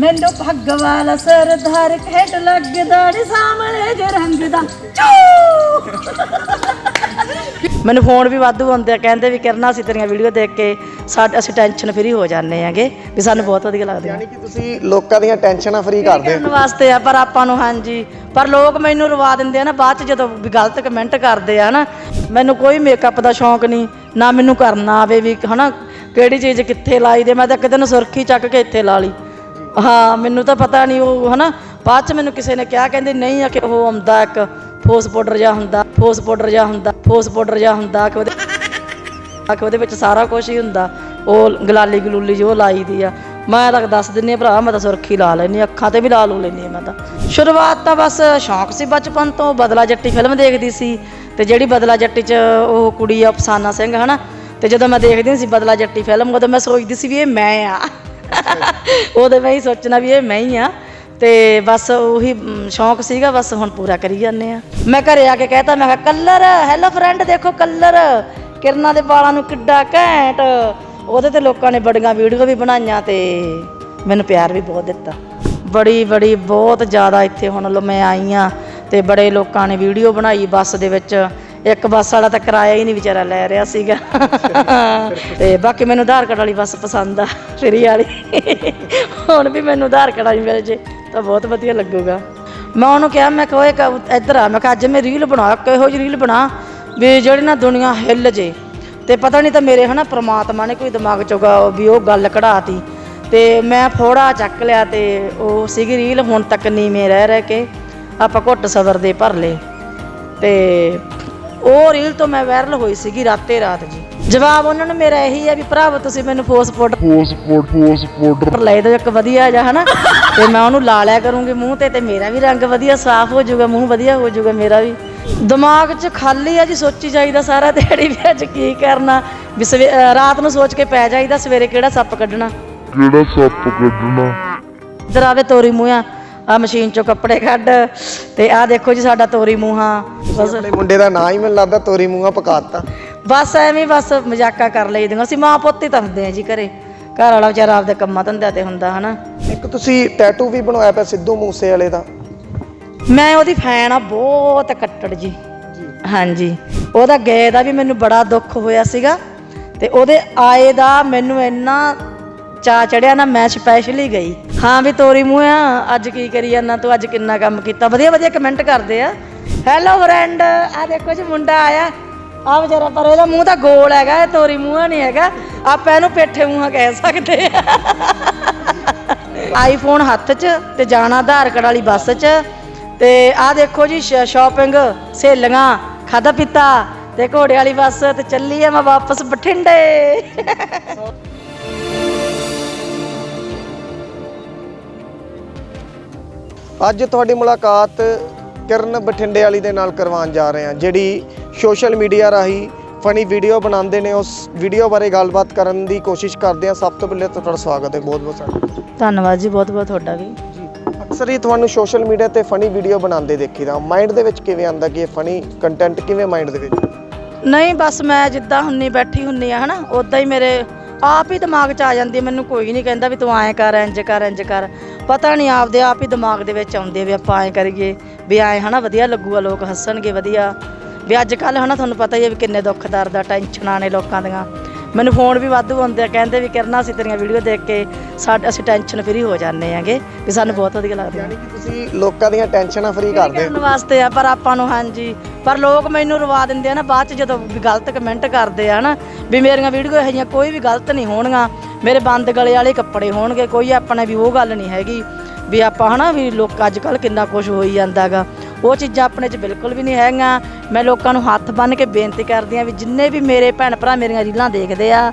ਮੈਨੂੰ ਪੱਗ ਵਾਲਾ ਸਰਦਾਰ ਖੇਡ ਲੱਗਦਾ ਨੀ ਸਾਹਮਣੇ ਜੇ ਰੰਗ ਦਾ। ਚੂ! ਮੈਨੂੰ ਫੋਨ ਵੀ ਵਾਧੂ ਆਉਂਦੇ ਆ ਕਹਿੰਦੇ ਵੀ ਕਰਨਾ ਅਸੀਂ ਤੇਰੀਆਂ ਵੀਡੀਓ ਦੇਖ ਕੇ ਸਾਡ ਅਸੀਂ ਟੈਨਸ਼ਨ ਫਰੀ ਹੋ ਜਾਂਦੇ ਆਂਗੇ ਵੀ ਸਾਨੂੰ ਬਹੁਤ ਵਧੀਆ ਲੱਗਦੀਆਂ ਯਾਨੀ ਕਿ ਤੁਸੀਂ ਲੋਕਾਂ ਦੀਆਂ ਟੈਨਸ਼ਨਾਂ ਫਰੀ ਕਰਦੇ ਕਰਨ ਵਾਸਤੇ ਆ ਪਰ ਆਪਾਂ ਨੂੰ ਹਾਂਜੀ ਪਰ ਲੋਕ ਮੈਨੂੰ ਰਵਾ ਦਿੰਦੇ ਆ ਨਾ ਬਾਅਦ ਚ ਜਦੋਂ ਵੀ ਗਲਤ ਕਮੈਂਟ ਕਰਦੇ ਆ ਨਾ ਮੈਨੂੰ ਕੋਈ ਮੇਕਅਪ ਦਾ ਸ਼ੌਂਕ ਨਹੀਂ ਨਾ ਮੈਨੂੰ ਕਰਨਾ ਆਵੇ ਵੀ ਹਨਾ ਕਿਹੜੀ ਚੀਜ਼ ਕਿੱਥੇ ਲਾਈ ਦੇ ਮੈਂ ਤਾਂ ਕਿਤੇ ਨੂੰ ਸੁਰਖੀ ਚੱਕ ਕੇ ਇੱਥੇ ਲਾ ਲਈ। ਹਾਂ, ਮੈਨੂੰ ਤਾਂ ਪਤਾ ਨਹੀਂ ਉਹ, ਹਨਾ? ਬਾਅਦ ਚ ਮੈਨੂੰ ਕਿਸੇ ਨੇ ਕਿਹਾ, ਕਹਿੰਦੇ ਨਹੀਂ ਆ ਕਿ ਉਹ ਆਉਂਦਾ ਇੱਕ ਫੋਸ ਪਾਊਡਰ ਜਿਹਾ ਹੁੰਦਾ, ਫੋਸ ਪਾਊਡਰ ਜਿਹਾ ਹੁੰਦਾ, ਫੋਸ ਪਾਊਡਰ ਜਿਹਾ ਹੁੰਦਾ, ਕਿ ਉਹਦੇ ਆ ਕਿ ਉਹਦੇ ਵਿੱਚ ਸਾਰਾ ਕੁਝ ਹੀ ਹੁੰਦਾ। ਉਹ ਗਲਾਲੀ ਗਲੂਲੀ ਜੋ ਲਾਈ ਦੀ ਆ। ਮੈਂ ਤਾਂ ਦੱਸ ਦਿੰਨੀ ਆ, ਭਰਾ, ਮੈਂ ਤਾਂ ਸੁਰਖੀ ਲਾ ਲੈਨੀ ਅੱਖਾਂ ਤੇ ਵੀ ਲਾ ਲੂ ਲੈਨੀ ਆ ਮੈਂ ਤਾਂ। ਸ਼ੁਰੂਆਤ ਤਾਂ ਬਸ ਸ਼ੌਂਕ ਸੀ ਬਚਪਨ ਤੋਂ, ਬਦਲਾ ਜੱਟੀ ਫਿਲਮ ਦੇਖਦੀ ਸੀ। ਤੇ ਜਿਹੜੀ ਬਦਲਾ ਜੱਟੀ 'ਚ ਉਹ ਕੁੜੀ ਆ, ਅਫਸਾਨਾ ਸਿੰਘ, ਹਨਾ? ਤੇ ਜਦੋਂ ਮੈਂ ਦੇਖਦੀ ਸੀ ਬਦਲਾ ਜੱਟੀ ਫਿਲਮ, ਉਦੋਂ ਮੈਂ ਸੋਚਦੀ ਸੀ ਵੀ ਇਹ ਮੈਂ ਆ। ਉਹਦੇ ਮੈਂ ਹੀ ਸੋਚਣਾ ਵੀ ਇਹ ਮੈਂ ਹੀ ਆ। ਤੇ ਬਸ ਉਹੀ ਸ਼ੌਂਕ ਸੀਗਾ, ਬਸ ਹੁਣ ਪੂਰਾ ਕਰੀ ਜਾਂਦੇ ਆ। ਮੈਂ ਘਰੇ ਆ ਕੇ ਕਹਿਤਾ, ਮੈਂ ਕਿਹਾ, ਕਲਰ ਹੈਲੋ ਫਰੈਂਡ ਦੇਖੋ ਕਲਰ। ਕਿਰਨਾਂ ਦੇ ਵਾਲਾਂ ਨੂੰ ਕਿੱਡਾ ਘੈਂਟ। ਉਹਦੇ ਤੇ ਲੋਕਾਂ ਨੇ ਬੜੀਆਂ ਵੀਡੀਓ ਵੀ ਬਣਾਈਆਂ ਤੇ ਮੈਨੂੰ ਪਿਆਰ ਵੀ ਬਹੁਤ ਦਿੱਤਾ। ਬੜੀ ਬੜੀ, ਬਹੁਤ ਜ਼ਿਆਦਾ ਇੱਥੇ ਹੁਣ ਲੋ ਮੈਂ ਆਈ ਆ ਤੇ ਬੜੇ ਲੋਕਾਂ ਨੇ ਵੀਡੀਓ ਬਣਾਈ ਬੱਸ ਦੇ ਵਿੱਚ। ਇੱਕ ਬੱਸ ਵਾਲਾ ਤਾਂ ਕਿਰਾਇਆ ਹੀ ਨਹੀਂ ਵਿਚਾਰਾ ਲੈ ਰਿਹਾ ਸੀਗਾ। ਤੇ ਬਾਕੀ ਮੈਨੂੰ ਆਧਾਰ ਕਾਰਡ ਵਾਲੀ ਬੱਸ ਪਸੰਦ ਆ, ਫਰੀ ਵਾਲੀ। ਹੁਣ ਵੀ ਮੈਨੂੰ ਆਧਾਰ ਕਾਰਡ ਵਾਲੀ ਮਿਲ ਜੇ ਤਾਂ ਬਹੁਤ ਵਧੀਆ ਲੱਗੂਗਾ। ਮੈਂ ਉਹਨੂੰ ਕਿਹਾ, ਮੈਂ ਕਿਹਾ, ਓਏ ਇੱਧਰ ਆ। ਮੈਂ ਕਿਹਾ, ਅੱਜ ਮੈਂ ਰੀਲ ਬਣਾ, ਕਿਹੋ ਜਿਹੀ ਰੀਲ ਬਣਾ ਵੀ ਜਿਹੜੀ ਨਾ ਦੁਨੀਆ ਹਿੱਲ ਜੇ। ਤੇ ਪਤਾ ਨਹੀਂ ਤਾਂ ਮੇਰੇ ਹਨਾ ਪ੍ਰਮਾਤਮਾ ਨੇ ਕੋਈ ਦਿਮਾਗ ਚੋਗਾ ਵੀ ਉਹ ਗੱਲ ਕਢਾਤੀ। ਤੇ ਮੈਂ ਫੋੜਾ ਚੱਕ ਲਿਆ ਤੇ ਉਹ ਸੀਗੀ ਰੀਲ, ਹੁਣ ਤੱਕ ਨੀਵੇਂ ਰਹਿ ਰਹਿ ਕੇ ਆਪਾਂ ਘੁੱਟ ਸਬਰ ਦੇ ਭਰ ਲਏ। ਤੇ ਉਹ ਰੀਲ ਤੋਂ ਮੈਂ ਵਾਇਰਲ ਹੋਈ ਸੀਗੀ ਰਾਤੇ ਰਾਤ ਜੀ। ਜਵਾਬ ਉਹਨਾਂ ਨੂੰ ਮੇਰਾ ਇਹੀ ਹੈ ਵੀ ਭਰਾਵੋ ਤੁਸੀਂ ਮੈਨੂੰ ਫੋਸ ਪਾਊਡਰ ਫੋਸ ਪਾਊਡਰ ਫੋਸ ਪਾਊਡਰ ਲੈ ਦਿਓ ਇੱਕ ਵਧੀਆ ਜਿਹਾ ਹਨਾ? ਤੇ ਮੈਂ ਉਹਨੂੰ ਲਾ ਲਿਆ ਕਰੂੰਗੀ ਮੂੰਹ ਤੇ ਤੇ ਮੇਰਾ ਵੀ ਰੰਗ ਵਧੀਆ ਸਾਫ਼ ਹੋ ਜਾਊਗਾ ਮੂੰਹ ਵਧੀਆ ਹੋ ਜਾਊਗਾ ਮੇਰਾ ਵੀ। ਦਿਮਾਗ 'ਚ ਖਾਲੀ ਆ ਜੀ ਸੋਚੀ ਜਾਈਦਾ ਸਾਰਾ ਦਿਹਾੜੀ ਵੀ ਅੱਜ ਕੀ ਕਰਨਾ। ਵੀ ਰਾਤ ਨੂੰ ਸੋਚ ਕੇ ਪੈ ਜਾਈਦਾ ਸਵੇਰੇ ਕਿਹੜਾ ਸੱਪ ਕੱਢਣਾ। ਕਿਹੜਾ ਸੱਪ ਕੱਢਣਾ? ਆਵੇ ਤੋਰੀ ਮੂੰਹਾਂ। ਆ ਮਸ਼ੀਨ ਚੋਂ ਕੱਪੜੇ ਕੱਢ ਤੇ ਆ ਦੇਖੋ ਜੀ ਸਾਡਾ ਤੋਰੀ ਮੂੰਹਾਂ। ਬਸ ਆਪਣੇ ਮੁੰਡੇ ਦਾ ਨਾਂ ਹੀ ਮੈਨੂੰ ਲੱਗਦਾ ਤੋਰੀ ਮੂੰਹਾਂ ਪਕਾਤਾ। ਬਸ ਐਵੇਂ ਬਸ ਮਜ਼ਾਕਾ ਕਰ ਲਈਦੀਆਂ ਅਸੀਂ ਮਾਂ ਪੁੱਤ ਹੀ ਤਾਂ ਹੁੰਦੇ ਆ ਜੀ ਘਰੇ। ਘਰ ਵਾਲਾ ਵਿਚਾਰਾ ਆਪਦੇ ਕੰਮਾਂ ਧੰਦਿਆਂ ਤੇ ਹੁੰਦਾ ਹਨਾ? ਇੱਕ ਤੁਸੀਂ ਟੈਟੂ ਵੀ ਬਣਵਾਇਆ ਪਿਆ ਸਿੱਧੂ ਮੂਸੇ ਵਾਲੇ ਦਾ? ਮੈਂ ਉਹਦੀ ਫੈਨ ਆ ਬਹੁਤ ਕੱਟੜ ਜੀ। ਹਾਂਜੀ। ਉਹਦਾ ਗਏ ਦਾ ਵੀ ਮੈਨੂੰ ਬੜਾ ਦੁੱਖ ਹੋਇਆ ਸੀਗਾ। ਤੇ ਉਹਦੇ ਆਏ ਦਾ ਮੈਨੂੰ ਇੰਨਾ ਚਾ ਚੜਿਆ ਨਾ, ਮੈਂ ਸਪੈਸ਼ਲੀ ਗਈ। ਹਾਂ ਵੀ ਤੋਰੀ ਮੂੰਹ ਆ, ਅੱਜ ਕੀ ਕਰੀ ਜਾਂਦਾ, ਤੂੰ ਅੱਜ ਕਿੰਨਾ ਕੰਮ ਕੀਤਾ? ਵਧੀਆ ਵਧੀਆ ਕਮੈਂਟ ਕਰਦੇ ਆ। ਹੈਲੋ ਫਰੈਂਡ ਆ ਦੇਖੋ ਜੀ, ਮੁੰਡਾ ਆਇਆ। ਆ ਵਿਚਾਰਾ, ਪਰ ਇਹਦਾ ਮੂੰਹ ਤਾਂ ਗੋਲ ਹੈਗਾ, ਇਹ ਤੋਰੀ ਮੂੰਹ ਨਹੀਂ ਹੈਗਾ। ਆਪਾਂ ਇਹਨੂੰ ਪੇਠੇ ਮੂੰਹਾਂ ਕਹਿ ਸਕਦੇ ਆ। ਆਈਫੋਨ ਹੱਥ 'ਚ ਤੇ ਜਾਣਾ ਆਧਾਰ ਕਾਰਡ ਵਾਲੀ ਬੱਸ 'ਚ। ਤੇ ਆਹ ਦੇਖੋ ਜੀ ਸ਼ਾਪਿੰਗ ਸਹੇਲੀਆਂ ਖਾਦਾ ਪੀਤਾ ਤੇ ਘੋੜੇ ਵਾਲੀ ਬੱਸ ਤੇ ਚੱਲੀ ਆ ਮੈਂ ਵਾਪਸ ਬਠਿੰਡੇ। ਅੱਜ ਤੁਹਾਡੀ ਮੁਲਾਕਾਤ ਕਿਰਨ ਬਠਿੰਡੇ ਵਾਲੀ ਦੇ ਨਾਲ ਕਰਵਾਉਣ ਜਾ ਰਹੇ ਹਾਂ ਜਿਹੜੀ ਸੋਸ਼ਲ ਮੀਡੀਆ ਰਾਹੀਂ ਫਨੀ ਵੀਡੀਓ ਬਣਾਉਂਦੇ ਨੇ। ਉਸ ਵੀਡੀਓ ਬਾਰੇ ਗੱਲਬਾਤ ਕਰਨ ਦੀ ਕੋਸ਼ਿਸ਼ ਕਰਦੇ ਹਾਂ। ਸਭ ਤੋਂ ਪਹਿਲੇ ਤੁਹਾਡਾ ਸਵਾਗਤ ਹੈ। ਬਹੁਤ ਬਹੁਤ ਸਾਡਾ ਧੰਨਵਾਦ ਜੀ ਬਹੁਤ ਬਹੁਤ ਤੁਹਾਡਾ ਵੀ। ਜੀ ਅਕਸਰ ਹੀ ਤੁਹਾਨੂੰ ਸੋਸ਼ਲ ਮੀਡੀਆ ਤੇ ਫਨੀ ਵੀਡੀਓ ਬਣਾਉਂਦੇ ਦੇਖੀਦਾ। ਮਾਈਂਡ ਦੇ ਵਿੱਚ ਕਿਵੇਂ ਆਉਂਦਾ ਕਿ ਇਹ ਫਨੀ ਕੰਟੈਂਟ ਕਿਵੇਂ ਮਾਈਂਡ ਦੇ ਵਿੱਚ? ਨਹੀਂ ਬਸ ਮੈਂ ਜਿੱਦਾਂ ਹੁੰਨੀ ਬੈਠੀ ਹੁੰਨੀ ਆ ਹਨਾ? ਉਦਾਂ ਹੀ ਮੇਰੇ ਆਪ ਹੀ ਦਿਮਾਗ 'ਚ ਆ ਜਾਂਦੀ ਮੈਨੂੰ ਕੋਈ ਨਹੀਂ ਕਹਿੰਦਾ ਵੀ ਤੂੰ ਐਂ ਕਰ, ਇੰਜ ਕਰ ਇੰਜ ਕਰ। ਪਤਾ ਨਹੀਂ ਆਪਦੇ ਆਪ ਹੀ ਦਿਮਾਗ ਦੇ ਵਿੱਚ ਆਉਂਦੇ ਵੀ ਆਪਾਂ ਐਂ ਕਰੀਏ, ਵੀ ਐਂ ਹਨਾ ਵਧੀਆ ਲੱਗੂਗਾ, ਲੋਕ ਹੱਸਣਗੇ ਵਧੀਆ। ਵੀ ਅੱਜ ਕੱਲ ਹਨਾ ਤੁਹਾਨੂੰ ਪਤਾ ਹੀ ਹੈ ਵੀ ਕਿੰਨੇ ਦੁੱਖ ਦਰਦ ਆ, ਟੈਨਸ਼ਨਾਂ ਨੇ ਲੋਕਾਂ ਦੀਆਂ। ਮੈਨੂੰ ਫੋਨ ਵੀ ਵਾਧੂ ਆਉਂਦੇ ਆ ਕਹਿੰਦੇ ਵੀ ਕਰਨਾ ਅਸੀਂ ਤੇਰੀਆਂ ਵੀਡੀਓ ਦੇਖ ਕੇ ਸਾਡ ਅਸੀਂ ਟੈਨਸ਼ਨ ਫਰੀ ਹੋ ਜਾਂਦੇ ਆਂਗੇ ਵੀ ਸਾਨੂੰ ਬਹੁਤ ਵਧੀਆ ਲੱਗਦੀਆਂ ਯਾਨੀ ਕਿ ਤੁਸੀਂ ਲੋਕਾਂ ਦੀਆਂ ਟੈਨਸ਼ਨਾਂ ਫਰੀ ਕਰਦੇ ਕਰਨ ਵਾਸਤੇ ਆ ਪਰ ਆਪਾਂ ਨੂੰ ਹਾਂਜੀ ਪਰ ਲੋਕ ਮੈਨੂੰ ਰਵਾ ਦਿੰਦੇ ਆ ਨਾ ਬਾਅਦ ਚ ਜਦੋਂ ਵੀ ਗਲਤ ਕਮੈਂਟ ਕਰਦੇ ਆ ਨਾ ਵੀ ਮੇਰੀਆਂ ਵੀਡੀਓ ਇਹੋ ਜਿਹੀਆਂ ਕੋਈ ਵੀ ਗਲਤ ਨਹੀਂ ਹੋਣਗੀਆਂ ਮੇਰੇ ਬੰਦ ਗਲੇ ਵਾਲੇ ਕੱਪੜੇ ਹੋਣਗੇ ਕੋਈ ਆਪਣੇ ਵੀ ਉਹ ਗੱਲ ਨਹੀਂ ਹੈਗੀ ਵੀ ਆਪਾਂ ਹਨਾ ਵੀ ਲੋਕ ਅੱਜ ਕੱਲ ਕਿੰਨਾ ਕੁਝ ਹੋਈ ਜਾਂਦਾਗਾ। ਉਹ ਚੀਜ਼ਾਂ ਆਪਣੇ 'ਚ ਬਿਲਕੁਲ ਵੀ ਨਹੀਂ ਹੈਗੀਆਂ। ਮੈਂ ਲੋਕਾਂ ਨੂੰ ਹੱਥ ਬੰਨ੍ਹ ਕੇ ਬੇਨਤੀ ਕਰਦੀ ਆ ਵੀ ਜਿੰਨੇ ਵੀ ਮੇਰੇ ਭੈਣ ਭਰਾ ਮੇਰੀਆਂ ਰੀਲਾਂ ਦੇਖਦੇ ਆ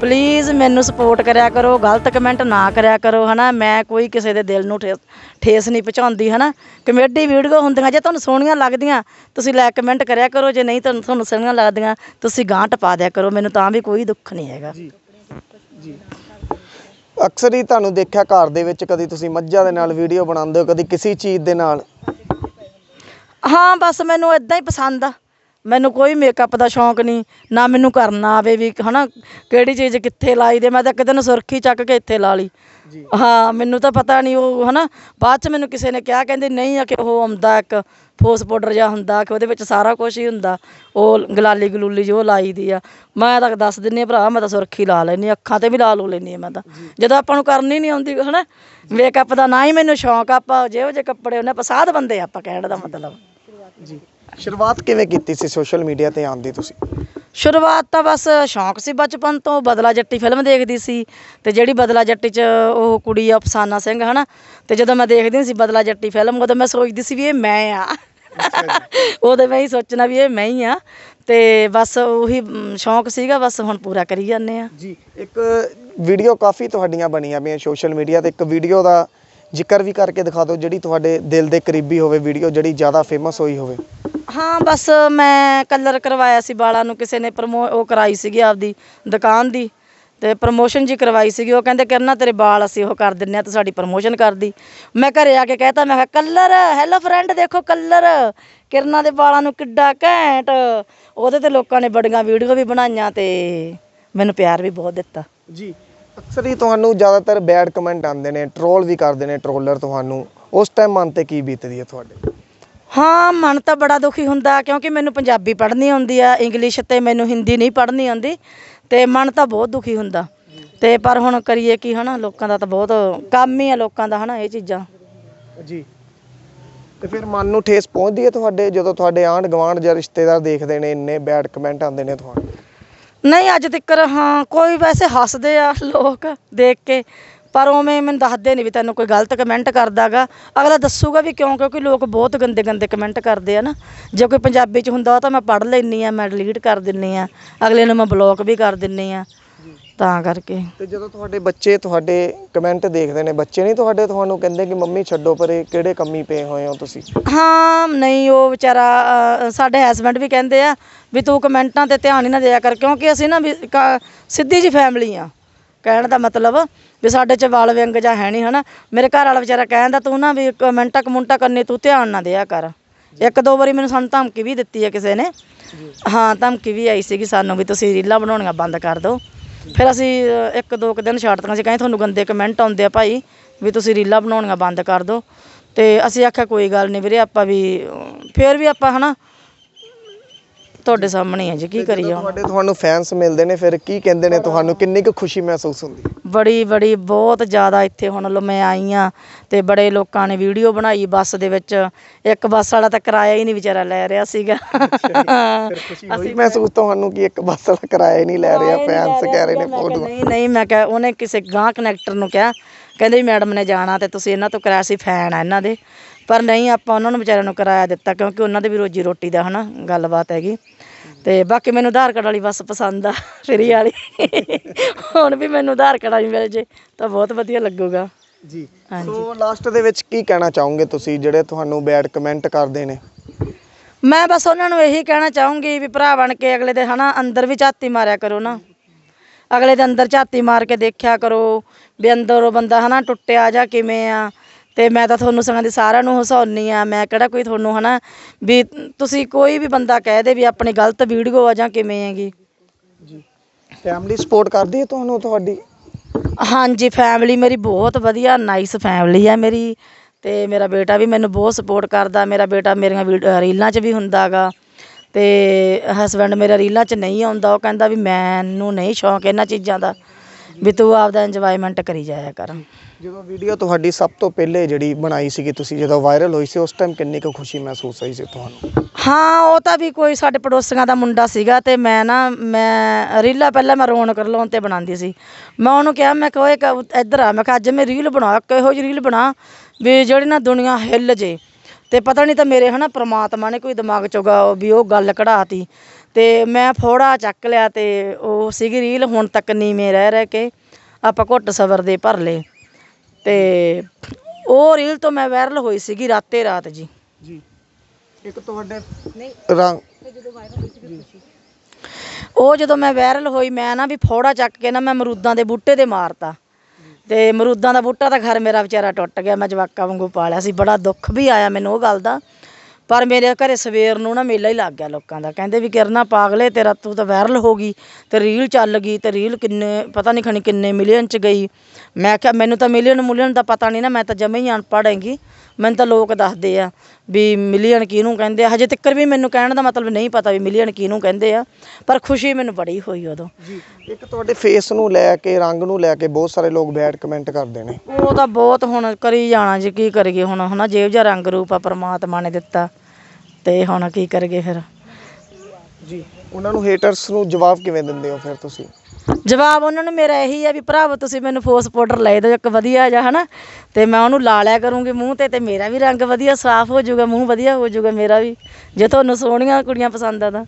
ਪਲੀਜ਼ ਮੈਨੂੰ ਸਪੋਰਟ ਕਰਿਆ ਕਰੋ, ਗਲਤ ਕਮੈਂਟ ਨਾ ਕਰਿਆ ਕਰੋ, ਹਨਾ? ਮੈਂ ਕੋਈ ਕਿਸੇ ਦੇ ਦਿਲ ਨੂੰ ਠੇਸ ਠੇਸ ਨਹੀਂ ਪਹੁੰਚਾਉਂਦੀ, ਹਨਾ? ਕਮੇਡੀ ਵੀਡੀਓ ਹੁੰਦੀਆਂ, ਜੇ ਤੁਹਾਨੂੰ ਸੋਹਣੀਆਂ ਲੱਗਦੀਆਂ, ਤੁਸੀਂ ਲਾਈਕ ਕਮੈਂਟ ਕਰਿਆ ਕਰੋ, ਜੇ ਨਹੀਂ ਤੁਹਾਨੂੰ ਤੁਹਾਨੂੰ ਸੋਹਣੀਆਂ ਲੱਗਦੀਆਂ, ਤੁਸੀਂ ਗਾਂਹ ਟਪਾ ਦਿਆ ਕਰੋ, ਮੈਨੂੰ ਤਾਂ ਵੀ ਕੋਈ ਦੁੱਖ ਨਹੀਂ ਹੈਗਾ। ਅਕਸਰ ਹੀ ਤੁਹਾਨੂੰ ਦੇਖਿਆ ਘਰ ਦੇ ਵਿੱਚ ਕਦੀ ਤੁਸੀਂ ਮੱਝਾਂ ਦੇ ਨਾਲ ਵੀਡੀਓ ਬਣਾਉਂਦੇ ਹੋ, ਕਦੀ ਕਿਸੇ ਚੀਜ਼ ਦੇ ਨਾਲ। ਹਾਂ ਬਸ ਮੈਨੂੰ ਇਦਾਂ ਹੀ ਪਸੰਦ ਆ। ਮੈਨੂੰ ਕੋਈ ਮੇਕਅਪ ਦਾ ਸ਼ੌਂਕ ਨਹੀਂ ਨਾ ਮੈਨੂੰ ਕਰਨਾ ਆਵੇ ਵੀ ਹਨਾ ਕਿਹੜੀ ਚੀਜ਼ ਕਿੱਥੇ ਲਾਈ ਦੇ ਮੈਂ ਤਾਂ ਕਿਤੇ ਨੂੰ ਸੁਰਖੀ ਚੱਕ ਕੇ ਇੱਥੇ ਲਾ ਲਈ। ਹਾਂ ਮੈਨੂੰ ਤਾਂ ਪਤਾ ਨਹੀਂ ਉਹ ਹਨਾ ਬਾਅਦ ਚ ਮੈਨੂੰ ਕਿਸੇ ਨੇ ਕਿਹਾ ਕਹਿੰਦੇ ਨਹੀਂ ਆ ਕਿ ਉਹ ਆਉਂਦਾ ਇੱਕ ਫੋਸ ਪਾਊਡਰ ਜਿਹਾ ਹੁੰਦਾ ਕਿ ਉਹਦੇ ਵਿੱਚ ਸਾਰਾ ਕੁਝ ਹੀ ਹੁੰਦਾ ਉਹ ਗਲਾਲੀ ਗਲੂਲੀ ਜੋ ਲਾਈ ਦੀ ਆ। ਮੈਂ ਤਾਂ ਦੱਸ ਦਿੰਨੀ ਆ ਭਰਾ ਮੈਂ ਤਾਂ ਸੁਰਖੀ ਲਾ ਲੈਨੀ ਅੱਖਾਂ ਤੇ ਵੀ ਲਾ ਲੋ ਲੈਨੀ ਆ ਮੈਂ ਤਾਂ। ਜਦੋਂ ਆਪਾਂ ਨੂੰ ਕਰਨੀ ਨਹੀਂ ਆਉਂਦੀ ਹਨਾ ਮੇਕਅਪ ਦਾ ਨਾ ਹੀ ਮੈਨੂੰ ਸ਼ੌਂਕ ਆ, ਆਪਾਂ ਜਿਹੋ ਜਿਹੇ ਕੱਪੜੇ ਉਹਨੇ ਪਸਾਦ ਬੰਦੇ ਆਪਾਂ ਕਹਿਣ ਦਾ ਮਤਲਬ। ਜੀ। ਸ਼ੁਰੂਆਤ ਕਿਵੇਂ ਕੀਤੀ ਸੀ ਸੋਸ਼ਲ ਮੀਡੀਆ ਤੇ ਆਉਣ ਦੀ ਤੁਸੀਂ? ਸ਼ੁਰੂਆਤ ਤਾਂ ਬਸ ਸ਼ੌਂਕ ਸੀ ਬਚਪਨ ਤੋਂ ਬਦਲਾ ਜੱਟੀ ਫਿਲਮ ਦੇਖਦੀ ਸੀ ਤੇ ਜਿਹੜੀ ਬਦਲਾ ਜੱਟੀ 'ਚ ਉਹ ਕੁੜੀ ਆ ਅਫਸਾਨਾ ਸਿੰਘ ਹਨਾ? ਤੇ ਜਦੋਂ ਮੈਂ ਦੇਖਦੀ ਸੀ ਬਦਲਾ ਜੱਟੀ ਫਿਲਮ ਉਦੋਂ ਮੈਂ ਸੋਚਦੀ ਸੀ ਵੀ ਇਹ ਮੈਂ ਆ। ਉਦੋਂ ਮੈਂ ਹੀ ਸੋਚਣਾ ਵੀ ਇਹ ਮੈਂ ਹੀ ਆ। ਤੇ ਬਸ ਉਹੀ ਸ਼ੌਂਕ ਸੀਗਾ ਬਸ ਹੁਣ ਪੂਰਾ ਕਰੀ ਜਾਂਦੇ ਆ। ਜੀ ਇੱਕ ਵੀਡੀਓ ਕਾਫੀ ਤੁਹਾਡੀਆਂ ਬਣੀਆਂ ਪਈਆਂ ਸੋਸ਼ਲ ਮੀਡੀਆ ਤੇ ਇੱਕ ਵੀਡੀਓ ਦਾ ਜ਼ਿਕਰ ਵੀ ਕਰਕੇ ਦਿਖਾ ਦਿਓ ਜਿਹੜੀ ਤੁਹਾਡੇ ਦਿਲ ਦੇ ਕਰੀਬੀ ਹੋਵੇ ਵੀਡੀਓ ਜਿਹੜੀ ਜ਼ਿਆਦਾ ਫੇਮਸ ਹੋਈ ਹੋਵੇ। ਹਾਂ ਬਸ ਮੈਂ ਕਲਰ ਕਰਵਾਇਆ ਸੀ ਵਾਲਾਂ ਨੂੰ ਕਿਸੇ ਨੇ ਪ੍ਰਮੋ ਉਹ ਕਰਾਈ ਸੀਗੀ ਆਪਦੀ ਦੁਕਾਨ ਦੀ ਤੇ ਪ੍ਰਮੋਸ਼ਨ ਜੀ ਕਰਵਾਈ ਸੀਗੀ। ਉਹ ਕਹਿੰਦੇ ਕਿਰਨਾ ਤੇਰੇ ਵਾਲ ਅਸੀਂ ਉਹ ਕਰ ਦਿੰਨੇ ਆ ਤੂੰ ਸਾਡੀ ਪ੍ਰਮੋਸ਼ਨ ਕਰਦੀ। ਮੈਂ ਘਰੇ ਆ ਕੇ ਕਹਿਤਾ ਮੈਂ ਕਿਹਾ ਕਲਰ ਹੈਲੋ ਫਰੈਂਡ ਦੇਖੋ ਕਲਰ। ਕਿਰਨਾ ਦੇ ਵਾਲਾਂ ਨੂੰ ਕਿੱਡਾ ਘੈਂਟ। ਉਹਦੇ ਤੇ ਲੋਕਾਂ ਨੇ ਬੜੀਆਂ ਵੀਡੀਓ ਵੀ ਬਣਾਈਆਂ ਤੇ ਮੈਨੂੰ ਪਿਆਰ ਵੀ ਬਹੁਤ ਦਿੱਤਾ। ਜੀ ਅਕਸਰ ਹੀ ਤੁਹਾਨੂੰ ਜ਼ਿਆਦਾਤਰ ਬੈਡ ਕਮੈਂਟ ਆਉਂਦੇ ਨੇ ਟ੍ਰੋਲ ਵੀ ਕਰਦੇ ਨੇ ਟ੍ਰੋਲਰ ਤੁਹਾਨੂੰ। ਉਸ ਟਾਈਮ ਮਨ ਤੇ ਕੀ ਬੀਤਦੀ ਹੈ ਤੁਹਾਡੇ? ਹਾਂ ਮਨ ਤਾਂ ਬੜਾ ਦੁਖੀ ਹੁੰਦਾ ਕਿਉਂਕਿ ਮੈਨੂੰ ਪੰਜਾਬੀ ਪੜ੍ਹਨੀ ਆਉਂਦੀ ਆ ਇੰਗਲਿਸ਼ ਤੇ ਮੈਨੂੰ ਹਿੰਦੀ ਨਹੀਂ ਪੜ੍ਹਨੀ ਆਉਂਦੀ ਤੇ ਮਨ ਤਾਂ ਬਹੁਤ ਦੁਖੀ ਹੁੰਦਾ। ਤੇ ਪਰ ਹੁਣ ਕਰੀਏ ਕੀ ਹਨਾ ਲੋਕਾਂ ਦਾ ਤਾਂ ਬਹੁਤ ਕੰਮ ਹੀ ਆ ਲੋਕਾਂ ਦਾ ਹਨਾ ਇਹ ਚੀਜ਼ਾਂ। ਜੀ। ਤੇ ਫਿਰ ਮਨ ਨੂੰ ਠੇਸ ਪਹੁੰਚਦੀ ਹੈ ਤੁਹਾਡੇ ਜਦੋਂ ਤੁਹਾਡੇ ਆਂਢ ਗੁਆਂਢ ਜਾਂ ਰਿਸ਼ਤੇਦਾਰ ਦੇਖਦੇ ਨੇ ਇੰਨੇ ਬੈਡ ਕਮੈਂਟ ਆਉਂਦੇ ਨੇ ਤੁਹਾਨੂੰ ਨਹੀਂ, ਅੱਜ ਤੱਕ ਹਾਂ, ਕੋਈ ਵੈਸੇ ਹੱਸਦੇ ਆ ਲੋਕ ਦੇਖ ਕੇ, ਪਰ ਉਵੇਂ ਮੈਨੂੰ ਦੱਸਦੇ ਨਹੀਂ ਵੀ ਤੈਨੂੰ ਕੋਈ ਗਲਤ ਕਮੈਂਟ ਕਰਦਾਗਾ। ਅਗਲਾ ਦੱਸੂਗਾ ਵੀ ਕਿਉਂ, ਕਿਉਂਕਿ ਲੋਕ ਬਹੁਤ ਗੰਦੇ ਗੰਦੇ ਕਮੈਂਟ ਕਰਦੇ ਆ ਨਾ। ਜੇ ਕੋਈ ਪੰਜਾਬੀ ਚ ਹੁੰਦਾ ਤਾਂ ਮੈਂ ਪੜ੍ਹ ਲੈਂਦੀ ਆ, ਮੈਂ ਡਿਲੀਟ ਕਰ ਦਿੰਨੀ ਆ। ਅਗਲੇ ਨੂੰ ਮੈਂ ਬਲੌਕ ਵੀ ਕਰ ਦਿੰਨੀ ਆ। ਤਾਂ ਕਰਕੇ। ਤੇ ਜਦੋਂ ਤੁਹਾਡੇ ਬੱਚੇ ਤੁਹਾਡੇ ਕਮੈਂਟ ਦੇਖਦੇ ਨੇ ਬੱਚੇ ਨਹੀਂ ਤੁਹਾਡੇ ਤੁਹਾਨੂੰ ਕਹਿੰਦੇ ਕਿ ਮੰਮੀ ਛੱਡੋ ਪਰੇ ਕਿਹੜੇ ਕੰਮੀ ਪਏ ਹੋਏ ਹੋ ਤੁਸੀਂ? ਹਾਂ ਨਹੀਂ ਉਹ ਵਿਚਾਰਾ ਅ, ਸਾਡੇ ਹਸਬੰਡ ਵੀ ਕਹਿੰਦੇ ਆ ਵੀ ਤੂੰ ਕਮੈਂਟਾਂ ਤੇ ਧਿਆਨ ਹੀ ਨਾ ਦਿਆ ਕਰ ਕਿਉਂਕਿ ਅਸੀਂ ਨਾ ਵੀ ਕ- ਸਿੱਧੀ ਜੀ ਫੈਮਿਲੀ ਆ। ਕਹਿਣ ਦਾ ਮਤਲਬ ਵੀ ਸਾਡੇ ਚ ਵਾਲ ਵਿੰਗ ਜਾਂ ਹੈ ਨਹੀਂ ਹਨਾ? ਮੇਰੇ ਘਰ ਵਾਲਾ ਵਿਚਾਰਾ ਕਹਿੰਦਾ ਤੂੰ ਨਾ ਵੀ ਕਮੈਂਟਾਂ ਕਮੁੰਟਾਂ ਕਰਨੀ ਤੂੰ ਧਿਆਨ ਨਾ ਦਿਆ ਕਰ। ਇੱਕ ਦੋ ਵਾਰੀ ਮੈਨੂੰ ਸਾਨੂੰ ਧਮਕੀ ਵੀ ਦਿੱਤੀ ਹੈ ਕਿਸੇ ਨੇ। ਹਾਂ ਧਮਕੀ ਵੀ ਆਈ ਸੀਗੀ ਸਾਨੂੰ ਵੀ ਤੁਸੀਂ ਰੀਲਾਂ ਬਣਾਉਣੀਆਂ ਬੰਦ ਕਰ ਦਿਓ। ਫਿਰ ਅਸੀਂ ਇੱਕ ਦੋ ਕੁ ਦਿਨ ਛੱਡ ਛੱਡਤੀਆਂ ਸੀ। ਕਹਿੰਦੇ ਤੁਹਾਨੂੰ ਗੰਦੇ ਕਮੈਂਟ ਆਉਂਦੇ ਆ ਭਾਈ, ਵੀ ਤੁਸੀਂ ਰੀਲਾਂ ਬਣਾਉਣੀਆਂ ਬੰਦ ਕਰ ਦਿਓ। ਅਤੇ ਅਸੀਂ ਆਖਿਆ, ਕੋਈ ਗੱਲ ਨਹੀਂ ਵੀਰੇ, ਆਪਾਂ ਵੀ ਫਿਰ ਵੀ ਆਪਾਂ ਹੈ ਨਾ ਤੁਹਾਡੇ ਸਾਹਮਣੇ ਹੀ ਜੀ ਕੀ ਕਰੀਏ ਹੁਣ ਤੁਹਾਡੇ ਤੁਹਾਨੂੰ ਫੈਨਸ ਮਿਲਦੇ ਨੇ ਫਿਰ ਕੀ ਕਹਿੰਦੇ ਨੇ ਤੁਹਾਨੂੰ? ਕਿੰਨੀ ਕੁ ਖੁਸ਼ੀ ਮਹਿਸੂਸ ਹੁੰਦੀ ਹੈ? ਬੜੀ ਬੜੀ ਬਹੁਤ ਜ਼ਿਆਦਾ ਇੱਥੇ ਹੁਣ ਲੋ ਮੈਂ ਆਈ ਆ ਤੇ ਬੜੇ ਲੋਕਾਂ ਨੇ ਵੀਡੀਓ ਬਣਾਈ ਬੱਸ ਦੇ ਵਿੱਚ। ਇੱਕ ਬੱਸ ਵਾਲਾ ਤਾਂ ਕਿਰਾਇਆ ਹੀ ਨਹੀਂ ਵਿਚਾਰਾ ਲੈ ਰਿਹਾ ਸੀਗਾ। ਖੁਸ਼ੀ ਹੋਈ। ਮਹਿਸੂਸ ਤੁਹਾਨੂੰ ਕਿ ਇੱਕ ਬੱਸ ਵਾਲਾ ਕਿਰਾਇਆ ਹੀ ਨਹੀਂ ਲੈ ਰਿਹਾ? ਫੈਨਸ ਕਹਿ ਰਹੇ ਨੇ ਫੋਟੋ ਨਹੀਂ ਨਹੀਂ ਮੈਂ ਕਿਹਾ ਉਹਨੇ ਕਿਸੇ ਗਾਂ ਕਨੈਕਟਰ ਨੂੰ ਕਿਹਾ ਕਹਿੰਦੇ ਵੀ ਮੈਡਮ ਨੇ ਜਾਣਾ ਤੇ ਤੁਸੀਂ ਇਹਨਾਂ ਤੋਂ ਕਰਾਇਆ ਸੀ ਫੈਨ ਆ ਇਹਨਾਂ ਦੇ। ਪਰ ਨਹੀਂ ਆਪਾਂ ਉਹਨਾਂ ਨੂੰ ਵਿਚਾਰਿਆਂ ਨੂੰ ਕਿਰਾਇਆ ਦਿੱਤਾ ਕਿਉਂਕਿ ਉਹਨਾਂ ਦੇ ਵੀ ਰੋਜੀ ਰੋਟੀ ਦਾ ਹਨਾ ਗੱਲਬਾਤ ਹੈਗੀ। ਤੇ ਬਾਕੀ ਮੈਨੂੰ ਆਧਾਰ ਕਾਰਡ ਵਾਲੀ ਬੱਸ ਪਸੰਦ ਆ ਫਰੀ ਵਾਲੀ। ਹੁਣ ਵੀ ਮੈਨੂੰ ਆਧਾਰ ਕਾਰਡ ਵਾਲੀ ਮਿਲ ਜੇ ਤਾਂ ਬਹੁਤ ਵਧੀਆ ਲੱਗੂਗਾ। ਜੀ। ਸੋ ਲਾਸਟ ਦੇ ਵਿੱਚ ਕੀ ਕਹਿਣਾ ਚਾਹੋਗੇ ਤੁਸੀਂ ਜਿਹੜੇ ਤੁਹਾਨੂੰ ਬੈਡ ਕਮੈਂਟ ਕਰਦੇ ਨੇ? ਮੈਂ ਬਸ ਉਹਨਾਂ ਨੂੰ ਇਹੀ ਕਹਿਣਾ ਚਾਹੂੰਗੀ ਵੀ ਭਰਾ ਬਣ ਕੇ ਅਗਲੇ ਦੇ ਹਨਾ ਅੰਦਰ ਵੀ ਝਾਤੀ ਮਾਰਿਆ ਕਰੋ ਨਾ। ਅਗਲੇ ਦੇ ਅੰਦਰ ਝਾਤੀ ਮਾਰ ਕੇ ਦੇਖਿਆ ਕਰੋ ਵੀ ਅੰਦਰ ਉਹ ਬੰਦਾ ਹਨਾ ਟੁੱਟਿਆ ਜਾਂ ਕਿਵੇਂ ਆ। ਤੇ ਮੈਂ ਤਾਂ ਤੁਹਾਨੂੰ ਸੰਗਾਂ ਦੀ ਸਾਰਿਆਂ ਨੂੰ ਹਸਾਉਣੀ ਆ ਮੈਂ ਕਿਹੜਾ ਕੋਈ ਤੁਹਾਨੂੰ ਹਨਾ ਵੀ ਤੁਸੀਂ ਕੋਈ ਵੀ ਬੰਦਾ ਕਹਿ ਦੇ ਵੀ ਆਪਣੀ ਗਲਤ ਵੀਡੀਓ ਆ ਜਾਂ ਕਿਵੇਂ ਹੈਗੀ। ਜੀ। ਫੈਮਿਲੀ ਸਪੋਰਟ ਕਰਦੀ ਹੈ ਤੁਹਾਨੂੰ ਤੁਹਾਡੀ? ਹਾਂਜੀ ਫੈਮਿਲੀ ਮੇਰੀ ਬਹੁਤ ਵਧੀਆ ਨਾਈਸ ਫੈਮਿਲੀ ਆ ਮੇਰੀ। ਤੇ ਮੇਰਾ ਬੇਟਾ ਵੀ ਮੈਨੂੰ ਬਹੁਤ ਸਪੋਰਟ ਕਰਦਾ। ਮੇਰਾ ਬੇਟਾ ਮੇਰੀਆਂ ਵੀਡ- ਰੀਲਾਂ 'ਚ ਵੀ ਹੁੰਦਾਗਾ। ਤੇ ਹਸਬੰਡ ਮੇਰਾ ਰੀਲਾਂ 'ਚ ਨਹੀਂ ਆਉਂਦਾ। ਉਹ ਕਹਿੰਦਾ ਵੀ ਮੈਨੂੰ ਨਹੀਂ ਸ਼ੌਂਕ ਇਹਨਾਂ ਚੀਜ਼ਾਂ ਦਾ। ਵੀ ਤੂੰ ਆਪਦਾ ਇੰਜੋਇਮੈਂਟ ਕਰੀ ਜਾਇਆ ਕਰ। ਜਦੋਂ ਵੀਡੀਓ ਤੁਹਾਡੀ ਸਭ ਤੋਂ ਪਹਿਲੇ ਜਿਹੜੀ ਬਣਾਈ ਸੀਗੀ ਤੁਸੀਂ, ਜਦੋਂ ਵਾਇਰਲ ਹੋਈ ਸੀ, ਉਸ ਟਾਈਮ ਕਿੰਨੀ ਕੁ ਖੁਸ਼ੀ ਮਹਿਸੂਸ ਹੋਈ ਸੀ ਤੁਹਾਨੂੰ? ਹਾਂ, ਉਹ ਤਾਂ ਵੀ ਕੋਈ ਸਾਡੇ ਪੜੋਸੀਆਂ ਦਾ ਮੁੰਡਾ ਸੀਗਾ ਤੇ ਮੈਂ ਨਾ, ਮੈਂ ਰੀਲਾਂ ਪਹਿਲਾਂ ਮੈਂ ਰੌਣਕ ਲਾਉਣ ਤੇ ਬਣਾਉਂਦੀ ਸੀ। ਮੈਂ ਉਹਨੂੰ ਕਿਹਾ, ਮੈਂ ਕਿਹਾ, ਓਏ ਇੱਧਰ ਆ। ਮੈਂ ਕਿਹਾ, ਅੱਜ ਮੈਂ ਰੀਲ ਬਣਾ, ਕਿਹੋ ਜਿਹੀ ਰੀਲ ਬਣਾ? ਵੀ ਜਿਹੜੀ ਨਾ ਦੁਨੀਆ ਹਿੱਲ ਜੇ। ਤੇ ਪਤਾ ਨਹੀਂ ਤਾਂ ਮੇਰੇ ਹਨਾ ਪ੍ਰਮਾਤਮਾ ਨੇ ਕੋਈ ਦਿਮਾਗ ਚੋਗਾ ਵੀ ਉਹ ਗੱਲ ਕਢਾਤੀ। ਤੇ ਮੈਂ ਫੋੜਾ ਚੱਕ ਲਿਆ ਤੇ ਉਹ ਸੀਗੀ ਰੀਲ ਹੁਣ ਤੱਕ ਨੀਵੇਂ ਰਹਿ ਰਹਿ ਕੇ ਆਪਾਂ ਘੁੱਟ ਸਬਰ ਦੇ ਭਰ ਲਏ। ਤੇ ਉਹ ਰੀਲ ਤੋਂ ਮੈਂ ਵਾਇਰਲ ਹੋਈ ਸੀਗੀ ਰਾਤੇ ਰਾਤ ਜੀ। ਜੀ। ਇੱਕ ਤੁਹਾਡੇ ਰੰਗ। ਉਹ ਜਦੋਂ ਮੈਂ ਵਾਇਰਲ ਹੋਈ ਮੈਂ ਨਾ ਵੀ ਫੋੜਾ ਚੱਕ ਕੇ ਨਾ ਮੈਂ ਅਮਰੂਦਾਂ ਦੇ ਬੂਟੇ ਤੇ ਮਾਰਤਾ। ਤੇ ਅਮਰੂਦਾਂ ਦਾ ਬੂਟਾ ਤਾਂ ਘਰ ਮੇਰਾ ਵਿਚਾਰਾ ਟੁੱਟ ਗਿਆ ਮੈਂ ਜਵਾਕਾਂ ਵਾਂਗੂ ਪਾਲਿਆ ਸੀ। ਬੜਾ ਦੁੱਖ ਵੀ ਆਇਆ ਮੈਨੂੰ ਉਹ ਗੱਲ ਦਾ। ਪਰ ਮੇਰੇ ਘਰੇ ਸਵੇਰ ਨੂੰ ਨਾ ਮੇਲਾ ਹੀ ਲੱਗ ਗਿਆ ਲੋਕਾਂ ਦਾ। ਕਹਿੰਦੇ ਵੀ ਕਿਰਨਾ ਪਾਗਲੇ, ਤੇਰਾ ਤੂੰ ਤਾਂ ਵਾਇਰਲ ਹੋ ਗਈ, ਤੇ ਰੀਲ ਚੱਲ ਗਈ, ਤੇ ਰੀਲ ਕਿੰਨੇ, ਪਤਾ ਨਹੀਂ ਖਣੀ ਕਿੰਨੇ ਮਿਲੀਅਨ ਚ ਗਈ। ਮੈਂ ਕਿਹਾ ਮੈਨੂੰ ਤਾਂ ਮਿਲੀਅਨ ਮੁਲੀਅਨ ਦਾ ਪਤਾ ਨਹੀਂ ਨਾ, ਮੈਂ ਤਾਂ ਜਮੇ ਹੀ ਅਨਪੜ੍ਹ ਹੈਗੀ। ਮੈਨੂੰ ਤਾਂ ਲੋਕ ਦੱਸਦੇ ਆ ਵੀ ਮਿਲੀਅਨ ਕਿਹਨੂੰ ਕਹਿੰਦੇ ਆ? ਹਜੇ ਤੱਕ ਵੀ ਮੈਨੂੰ ਕਹਿਣ ਦਾ ਮਤਲਬ ਨਹੀਂ ਪਤਾ ਵੀ ਮਿਲੀਅਨ ਕਿਹਨੂੰ ਕਹਿੰਦੇ ਆ ਪਰ ਖੁਸ਼ੀ ਮੈਨੂੰ ਬੜੀ ਹੋਈ ਉਦੋਂ। ਜੀ ਇੱਕ ਤੁਹਾਡੇ ਫੇਸ ਨੂੰ ਲੈ ਕੇ ਰੰਗ ਨੂੰ ਲੈ ਕੇ ਬਹੁਤ ਸਾਰੇ ਲੋਕ ਬੈਡ ਕਮੈਂਟ ਕਰਦੇ ਨੇ। ਉਹ ਤਾਂ ਬਹੁਤ ਹੁਣ ਕਰੀ ਜਾਣਾ ਜੀ ਕੀ ਕਰੀਏ ਹੁਣ ਹਨਾ ਜੇਬ ਜਿਹਾ ਰੰਗ ਰੂਪ ਆ ਪਰਮਾਤਮਾ ਨੇ ਦਿੱਤਾ ਤੇ ਹੁਣ ਕੀ ਕਰੀਏ ਫਿਰ? ਜੀ ਉਹਨਾਂ ਨੂੰ ਹੇਟਰਸ ਨੂੰ ਜਵਾਬ ਕਿਵੇਂ ਦਿੰਦੇ ਹੋ ਫਿਰ ਤੁਸੀਂ? ਜਵਾਬ ਉਹਨਾਂ ਨੂੰ ਮੇਰਾ ਇਹੀ ਆ ਵੀ ਭਰਾਵੋ ਤੁਸੀਂ ਮੈਨੂੰ ਫੋਸ ਪਾਊਡਰ ਲੈ ਦਿਓ ਇੱਕ ਵਧੀਆ ਜਿਹਾ ਹਨਾ? ਤੇ ਮੈਂ ਉਹਨੂੰ ਲਾ ਲਿਆ ਕਰੂੰਗੀ ਮੂੰਹ ਤੇ ਤੇ ਮੇਰਾ ਵੀ ਰੰਗ ਵਧੀਆ ਸਾਫ਼ ਹੋ ਜਾਊਗਾ ਮੂੰਹ ਵਧੀਆ ਹੋ ਜਾਊਗਾ ਮੇਰਾ ਵੀ। ਜੇ ਤੁਹਾਨੂੰ ਸੋਹਣੀਆਂ ਕੁੜੀਆਂ ਪਸੰਦ ਆ ਤਾਂ।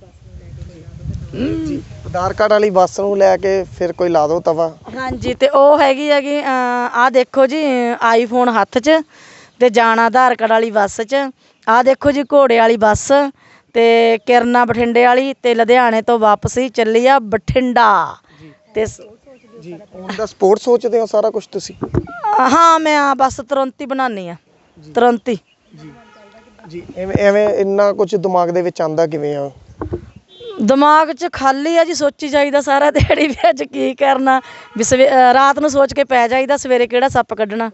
ਜੀ ਆਧਾਰ ਕਾਰਡ ਵਾਲੀ ਬੱਸ ਨੂੰ ਲੈ ਕੇ ਫਿਰ ਕੋਈ ਲਾ ਦਿਓ ਤਵਾ। ਹਾਂਜੀ ਤੇ ਉਹ ਹੈਗੀ ਹੈਗੀ ਆ ਦੇਖੋ ਜੀ ਆਈਫੋਨ ਹੱਥ 'ਚ ਤੇ ਜਾਣਾ ਆਧਾਰ ਕਾਰਡ ਵਾਲੀ ਬੱਸ 'ਚ। ਆ ਦੇਖੋ ਜੀ ਘੋੜੇ ਵਾਲੀ ਬੱਸ ਤੇ ਕਿਰਨਾ ਬਠਿੰਡੇ ਵਾਲੀ ਤੇ ਲੁਧਿਆਣੇ ਤੋਂ ਵਾਪਸੀ ਚੱਲੀ ਆ ਬਠਿੰਡਾ। ਤੇ ਸ- ਜੀ ਔਨ ਦਾ ਸਪੋਰਟ ਸੋਚਦੇ ਹੋ ਸਾਰਾ ਕੁਝ ਤੁਸੀਂ? ਹਾਂ ਮੈਂ ਆ ਬਸ ਤੁਰੰਤ ਹੀ ਆ ਤੁਰੰਤ ਹੀ। ਜੀ। ਐਵੇਂ ਐਵੇਂ ਇੰਨਾ ਕੁਝ ਦਿਮਾਗ ਦੇ ਵਿੱਚ ਆਂਦਾ ਕਿਵੇਂ ਆ? ਦਿਮਾਗ 'ਚ ਖਾਲੀ ਆ ਜੀ ਸੋਚੀ ਜਾਈਦਾ ਸਾਰਾ ਦਿਹਾੜੀ ਵੀ ਅੱਜ ਕੀ ਕਰਨਾ। ਵੀ ਸਵੇ ਅ, ਰਾਤ ਨੂੰ ਸੋਚ ਕੇ ਪੈ ਜਾਈਦਾ ਸਵੇਰੇ ਕਿਹੜਾ ਸੱਪ ਕੱਢਣਾ।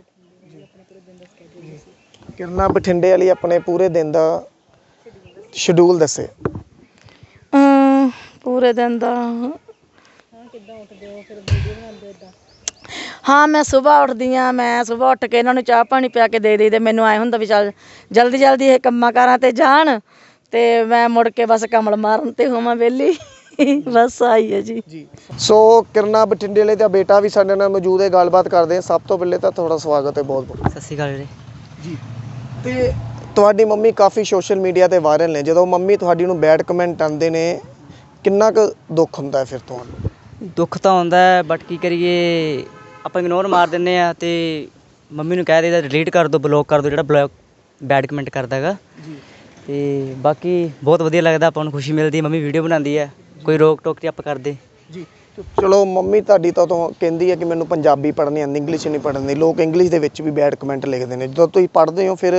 ਕਿਰਨਾ ਬਠਿੰਡੇ ਵਾਲੀ ਆਪਣੇ ਪੂਰੇ ਦਿਨ ਦਾ ਸ਼ਡਿਊਲ ਦੱਸੇ। ਅਮ, ਪੂਰੇ ਦਿਨ ਦਾ ਹਾਂ ਮੈਂ ਸਵੇਰ ਉੱਠਦੀ ਆ ਮੈਂ ਸਵੇਰ ਉੱਠ ਕੇ ਇਹਨਾਂ ਨੂੰ ਚਾਹ ਪਾਣੀ ਪਿਆ ਕੇ ਦੇ ਦੇਈ ਤੇ ਮੈਨੂੰ ਐ ਹੁੰਦਾ ਵੀ ਚੱਲ ਜਲਦੀ ਜਲਦੀ ਇਹ ਕੰਮਾਂ ਕਾਰਾਂ ਤੇ ਜਾਣ ਤੇ ਮੈਂ ਮੁੜ ਕੇ ਬਸ ਕਮਲ ਮਾਰਨ ਤੇ ਹੋਵਾਂ ਵਿਹਲੀ। ਬਸ ਆਈ ਹੈ ਜੀ। ਜੀ। ਸੋ ਕਿਰਨਾ ਬਠਿੰਡੇ ਵਾਲੇ ਦਾ ਬੇਟਾ ਵੀ ਸਾਡੇ ਨਾਲ ਮੌਜੂਦ ਹੈ ਗੱਲਬਾਤ ਕਰਦੇ ਹਾਂ। ਸਭ ਤੋਂ ਪਹਿਲੇ ਤਾਂ ਤੁਹਾਡਾ ਸਵਾਗਤ ਹੈ ਬਹੁਤ ਬਹੁਤ। ਸਤਿ ਸ਼੍ਰੀ ਅਕਾਲ ਵੀਰੇ। ਜੀ। ਤੇ ਤੁਹਾਡੀ ਮੰਮੀ ਕਾਫੀ ਸੋਸ਼ਲ ਮੀਡੀਆ ਤੇ ਵਾਇਰਲ ਨੇ। ਜਦੋਂ ਮੰਮੀ ਤੁਹਾਡੀ ਨੂੰ ਬੈਡ ਕਮੈਂਟ ਆਉਂਦੇ ਨੇ ਕਿੰਨਾ ਕੁ ਦੁੱਖ ਹੁੰਦਾ ਹੈ ਫਿਰ ਤੁਹਾਨੂੰ? ਦੁੱਖ ਤਾਂ ਆਉਂਦਾ ਹੈ ਬਟ ਕੀ ਕਰੀਏ? ਆਪਾਂ ਇਗਨੋਰ ਮਾਰ ਦਿੰਨੇ ਆ ਤੇ ਮੰਮੀ ਨੂੰ ਕਹਿ ਦੇਈਦਾ ਡਿਲੀਟ ਕਰ ਦਿਓ ਬਲੌਕ ਕਰ ਦਿਓ ਜਿਹੜਾ ਬਲੌਕ ਬੈਡ ਕਮੈਂਟ ਕਰਦਾ ਹੈਗਾ। ਜੀ। ਤੇ ਬਾਕੀ ਬਹੁਤ ਵਧੀਆ ਲੱਗਦਾ ਆਪਾਂ ਨੂੰ ਖੁਸ਼ੀ ਮਿਲਦੀ ਹੈ ਮੰਮੀ ਵੀਡੀਓ ਬਣਾਉਂਦੀ ਹੈ ਕੋਈ ਰੋਕ ਟੋਕ ਤੇ ਆਪਾਂ ਕਰਦੇ। ਜੀ ਚਲੋ ਮੰਮੀ ਤੁਹਾਡੀ ਤਾਂ ਤੋਂ ਕਹਿੰਦੀ ਹੈ ਕਿ ਮੈਨੂੰ ਪੰਜਾਬੀ ਪੜ੍ਹਨੀ ਆਉਂਦੀ ਇੰਗਲਿਸ਼ ਨਹੀਂ ਪੜ੍ਹਨੀ। ਲੋਕ ਇੰਗਲਿਸ਼ ਦੇ ਵਿੱਚ ਵੀ ਬੈਡ ਕਮੈਂਟ ਲਿਖਦੇ ਨੇ। ਜਦੋਂ ਤੁਸੀਂ ਪੜ੍ਹਦੇ ਹੋ ਫਿਰ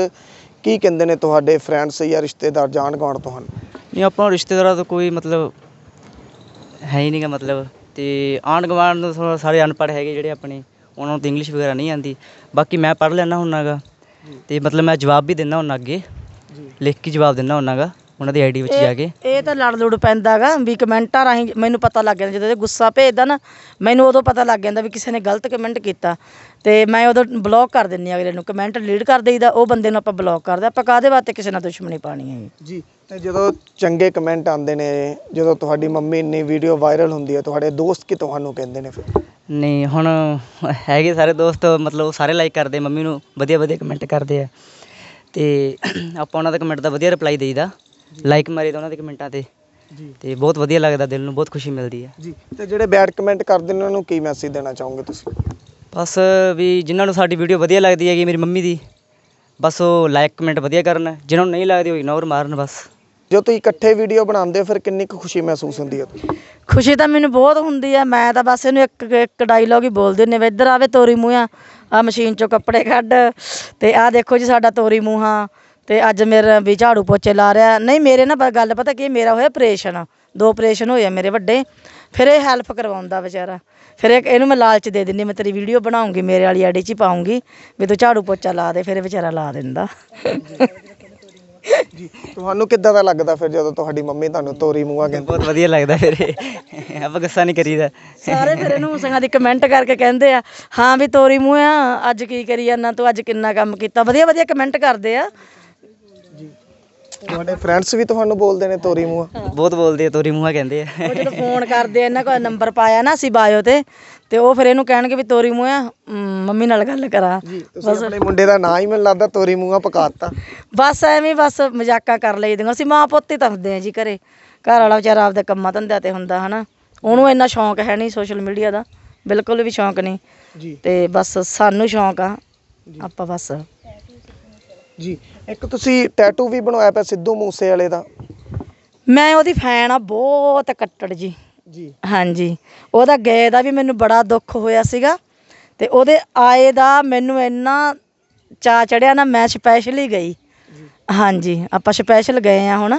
ਕੀ ਕਹਿੰਦੇ ਨੇ ਤੁਹਾਡੇ ਫਰੈਂਡਸ ਜਾਂ ਰਿਸ਼ਤੇਦਾਰ ਜਾਣ ਗਾਣ ਤੁਹਾਨੂੰ ਨਹੀਂ ਆਪਾਂ ਨੂੰ ਰਿਸ਼ਤੇਦਾਰਾਂ ਤੋਂ ਕੋਈ ਮਤਲਬ ਹੈ ਹੀ ਨਹੀਂਗਾ ਮਤਲਬ। ਤੇ ਆਂਢ ਗੁਆਂਢ ਨੂੰ ਥੋੜ੍ਹਾ ਸਾਰੇ ਅਨਪੜ੍ਹ ਹੈਗੇ ਜਿਹੜੇ ਆਪਣੇ ਉਹਨਾਂ ਨੂੰ ਤਾਂ ਇੰਗਲਿਸ਼ ਵਗੈਰਾ ਨਹੀਂ ਆਉਂਦੀ। ਬਾਕੀ ਮੈਂ ਪੜ੍ਹ ਲੈਣਾ ਹੁੰਨਾਗਾ ਤੇ ਮਤਲਬ ਮੈਂ ਜਵਾਬ ਵੀ ਦਿੰਦਾ ਹੁੰਨਾ ਅੱਗੇ। ਲਿਖ ਕੇ ਜਵਾਬ ਦਿੰਦਾ ਹੁੰਨਾਗਾ ਉਹਨਾਂ ਦੀ ਆਈਡੀ ਵਿੱਚ ਜਾ ਕੇ। ਇਹ ਤਾਂ ਲੜ ਲੁੜ ਪੈਂਦਾਗਾ ਵੀ ਕਮੈਂਟਾਂ ਰਾਹੀਂ ਮੈਨੂੰ ਪਤਾ ਲੱਗ ਜਾਂਦਾ ਜਦੋਂ ਇਹ ਗੁੱਸਾ ਭੇਜਦਾ ਨਾ ਮੈਨੂੰ ਉਦੋਂ ਪਤਾ ਲੱਗ ਜਾਂਦਾ ਵੀ ਕਿਸੇ ਨੇ ਗਲਤ ਕਮੈਂਟ ਕੀਤਾ। ਤੇ ਮੈਂ ਉਦੋਂ ਬਲੌਕ ਕਰ ਦਿੰਨੀ ਆ ਅਗਲੇ ਨੂੰ ਕਮੈਂਟ ਡਿਲੀਟ ਕਰ ਦੇਈਦਾ ਉਹ ਬੰਦੇ ਨੂੰ ਆਪਾਂ ਬਲੌਕ ਕਰਦੇ ਆਪਾਂ ਕਾਹਦੇ ਵਾਸਤੇ ਕਿਸੇ ਨਾਲ ਦੁਸ਼ਮਣੀ ਪਾਣੀ ਹੈ? ਜੀ ਤੇ ਜਦੋਂ ਚੰਗੇ ਕਮੈਂਟ ਆਉਂਦੇ ਨੇ ਜਦੋਂ ਤੁਹਾਡੀ ਮੰਮੀ ਇੰਨੀ ਵੀਡੀਓ ਵਾਇਰਲ ਹੁੰਦੀ ਹੈ ਤੁਹਾਡੇ ਦੋਸਤ ਕੀ ਤੁਹਾਨੂੰ ਕਹਿੰਦੇ ਨੇ ਫਿਰ? ਨਹੀਂ ਹੁਣ ਹੈਗੇ ਸਾਰੇ ਦੋਸਤ ਮਤਲਬ ਸਾਰੇ ਲਾਈਕ ਕਰਦੇ ਮੰਮੀ ਨੂੰ ਵਧੀਆ ਵਧੀਆ ਕਮੈਂਟ ਕਰਦੇ ਆ। ਤੇ ਆਪਾਂ ਉਹਨਾਂ ਦੇ ਕਮੈਂਟ ਦਾ ਵਧੀਆ ਰਿਪਲਾਈ ਦੇਈਦਾ। ਲਾਈਕ ਮਾਰੀ ਦਾ ਉਹਨਾਂ ਦੇ ਕਮੈਂਟਾਂ ਤੇ। ਜੀ। ਤੇ ਬਹੁਤ ਵਧੀਆ ਲੱਗਦਾ ਦਿਲ ਨੂੰ ਬਹੁਤ ਖੁਸ਼ੀ ਮਿਲਦੀ ਹੈ। ਜੀ ਤੇ ਜਿਹੜੇ ਬੈਡ ਕਮੈਂਟ ਕਰਦੇ ਨੇ ਉਹਨਾਂ ਨੂੰ ਕੀ ਮੈਸੇਜ ਦੇਣਾ ਚਾਹੋਗੇ ਤੁਸੀਂ? ਬਸ ਵੀ ਜਿਨ੍ਹਾਂ ਨੂੰ ਸਾਡੀ ਵੀਡੀਓ ਵਧੀਆ ਲੱਗਦੀ ਹੈਗੀ ਮੇਰੀ ਮੰਮੀ ਦੀ ਬਸ ਉਹ ਲਾਈਕ ਕਮੈਂਟ ਵਧੀਆ ਕਰਨ। ਜਿਨ੍ਹਾਂ ਨੂੰ ਨਹੀਂ ਲੱਗਦੀ ਉਹ ਇਗਨੋਰ ਮਾਰਨ ਬਸ। ਜੋ ਤੁਸੀਂ ਇਕੱਠੇ ਵੀਡੀਓ ਬਣਾਉਂਦੇ ਹੋ ਫਿਰ ਕਿੰਨੀ ਕੁ ਖੁਸ਼ੀ ਮਹਿਸੂਸ ਹੁੰਦੀ ਹੈ? ਖੁਸ਼ੀ ਤਾਂ ਮੈਨੂੰ ਬਹੁਤ ਹੁੰਦੀ ਆ ਮੈਂ ਤਾਂ ਬਸ ਇਹਨੂੰ ਇੱਕ ਇੱਕ ਡਾਇਲੋਗ ਹੀ ਬੋਲਦੀ ਹੁੰਦੀ ਵੀ ਇੱਧਰ ਆਵੇ ਤੋਰੀ ਮੂੰਹਾਂ ਆ ਮਸ਼ੀਨ ਚੋਂ ਕੱਪੜੇ ਕੱਢ। ਤੇ ਆ ਦੇਖੋ ਜੀ ਸਾਡਾ ਤੋਰੀ ਮੂੰਹਾਂ ਤੇ ਅੱਜ ਮੇਰਾ ਵੀ ਝਾੜੂ ਪੋਚੇ ਲਾ ਰਿਹਾ। ਨਹੀਂ ਮੇਰੇ ਨਾ ਗੱਲ ਪਤਾ ਕੀ ਮੇਰਾ ਹੋਇਆ ਆਪਰੇਸ਼ਨ ਦੋ ਆਪਰੇਸ਼ਨ ਹੋਏ ਆ ਮੇਰੇ ਵੱਡੇ। ਫਿਰ ਇਹ ਹੈਲਪ ਕਰਵਾਉਂਦਾ ਵਿਚਾਰਾ। ਫਿਰ ਇਹ ਇਹਨੂੰ ਮੈਂ ਲਾਲਚ ਦੇ ਦਿੰਦੀ ਮੈਂ ਤੇਰੀ ਵੀਡੀਓ ਬਣਾਉਂਗੀ ਮੇਰੇ ਵਾਲੀ ਆਈਡੀ 'ਚ ਹੀ ਪਾਉਂਗੀ ਵੀ ਤੂੰ ਝਾੜੂ ਪੋਚਾ ਲਾ ਦੇ ਫਿਰ ਇਹ ਵਿਚਾਰਾ ਲਾ ਦਿੰਦਾ। ਜੀ ਤੁਹਾਨੂੰ ਕਿੱਦਾਂ ਦਾ ਲੱਗਦਾ ਫਿਰ ਜਦੋਂ ਤੁਹਾਡੀ ਮੰਮੀ ਤੁਹਾਨੂੰ ਤੋਰੀ ਮੂੰਹਾਂ ਕਹਿੰਦੀ? ਬਹੁਤ ਵਧੀਆ ਲੱਗਦਾ ਫਿਰ ਇਹ। ਆਪਾਂ ਗੁੱਸਾ ਨਹੀਂ ਕਰੀਦਾ। ਸਾਰੇ ਫਿਰ ਇਹਨੂੰ ਸੰਗਾਂ ਦੀ ਕਮੈਂਟ ਕਰਕੇ ਕਹਿੰਦੇ ਆ ਹਾਂ ਵੀ ਤੋਰੀ ਮੂੰਹ ਆ ਅੱਜ ਕੀ ਕਰੀ ਜਾਂਦਾ ਤੂੰ ਅੱਜ ਕਿੰਨਾ ਕੰਮ ਕੀਤਾ? ਵਧੀਆ ਵਧੀਆ ਕਮੈਂਟ ਕਰਦੇ ਆ। ਤੁਹਾਡੇ ਫਰੈਂਡਸ ਵੀ ਤੁਹਾਨੂੰ ਬੋਲਦੇ ਨੇ ਤੋਰੀ ਮੂੰਹਾਂ। ਬਹੁਤ ਬੋਲਦੇ ਆ ਤੋਰੀ ਮੂੰਹਾਂ ਕਹਿੰਦੇ ਆ। ਉਹ ਜਦੋਂ ਫੋਨ ਕਰਦੇ ਆ ਇਹਨਾਂ ਕੋਲ ਨੰਬਰ ਪਾਇਆ ਨਾ ਅਸੀਂ ਬਾਇਓ ਤੇ ਤੇ ਉਹ ਫਿਰ ਇਹਨੂੰ ਕਹਿਣਗੇ ਵੀ ਤੋਰੀ ਮੂੰਹ ਮੰਮੀ ਨਾਲ ਗੱਲ ਕਰਾ। ਤੁਸੀਂ ਆਪਣੇ ਮੁੰਡੇ ਦਾ ਨਾਂ ਹੀ ਮੈਨੂੰ ਲੱਗਦਾ ਤੋਰੀ ਮੂੰਹਾਂ ਪਕਾਤਾ। ਬਸ ਐਵੇਂ ਹੀ ਬਸ ਮਜ਼ਾਕਾਂ ਕਰ ਲਈਦੀਆਂ ਅਸੀਂ ਮਾਂ ਪੁੱਤ ਹੀ ਤਾਂ ਹੁੰਦੇ ਆ ਜੀ ਘਰੇ। ਘਰ ਵਾਲਾ ਵਿਚਾਰਾ ਆਪਦੇ ਕੰਮਾਂ ਧੰਦਿਆਂ ਤੇ ਹੁੰਦਾ ਹਨਾ। ਉਹਨੂੰ ਇੰਨਾ ਸ਼ੌਂਕ ਹੈ ਨਹੀਂ ਸੋਸ਼ਲ ਮੀਡੀਆ ਦਾ। ਬਿਲਕੁਲ ਵੀ ਸ਼ੌਂਕ ਨਹੀਂ। ਜੀ। ਤੇ ਬਸ ਸਾਨੂੰ ਸ਼ੌਂਕ ਆ। ਆਪਾਂ ਬਸ ਜੀ ਇੱਕ ਤੁਸੀਂ ਟੈਟੂ ਵੀ ਬਣਵਾਇਆ ਪਿਆ ਸਿੱਧੂ ਮੂਸੇ ਵਾਲੇ ਦਾ? ਮੈਂ ਉਹਦੀ ਫੈਨ ਆ ਬਹੁਤ ਕੱਟੜ ਜੀ। ਜੀ। ਹਾਂਜੀ। ਉਹਦਾ ਗਏ ਦਾ ਵੀ ਮੈਨੂੰ ਬੜਾ ਦੁੱਖ ਹੋਇਆ ਸੀਗਾ ਤੇ ਉਹਦੇ ਆਏ ਦਾ ਮੈਨੂੰ ਇੰਨਾ ਚਾ ਚੜਿਆ ਨਾ ਮੈਂ ਸਪੈਸ਼ਲੀ ਗਈ। ਹਾਂਜੀ ਆਪਾਂ ਸਪੈਸ਼ਲ ਗਏ ਆ ਹੁਣ।